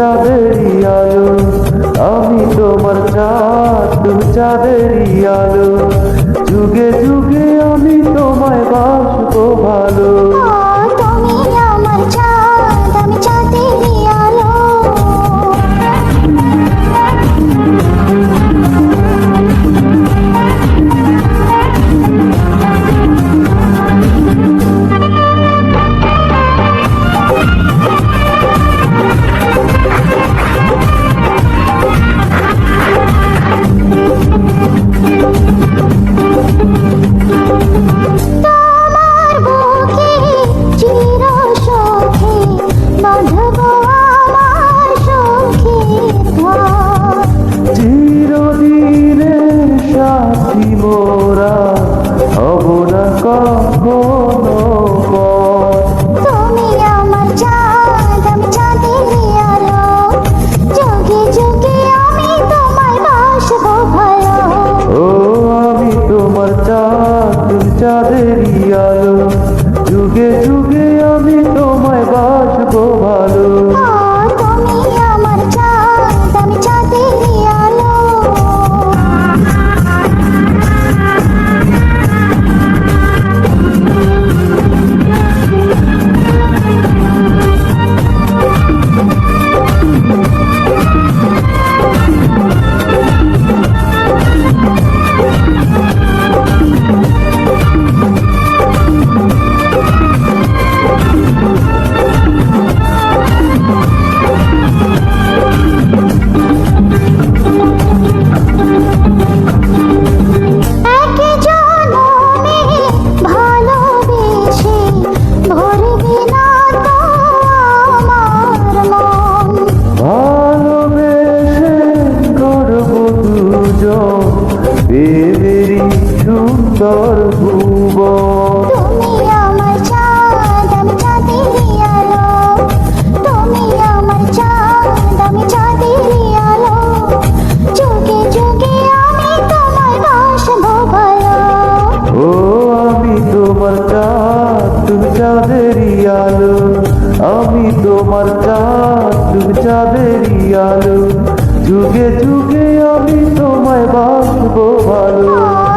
চাঁদেরই আলো আমি তোমার চাঁদ দু চাঁদেরই আলো। যুগে যুগে আমি যুগে যুগে আমি তোমায় বাসবো ভালো সূর্য দেবেরই সুন্দর ভুব তোমার চাঁদ তুমি চাঁদেরই আলো। আমি তোমার চাঁদ তুমি চাঁদেরই আলো। যুগে যুগে আমি তোমায় বাঁচবো ভালো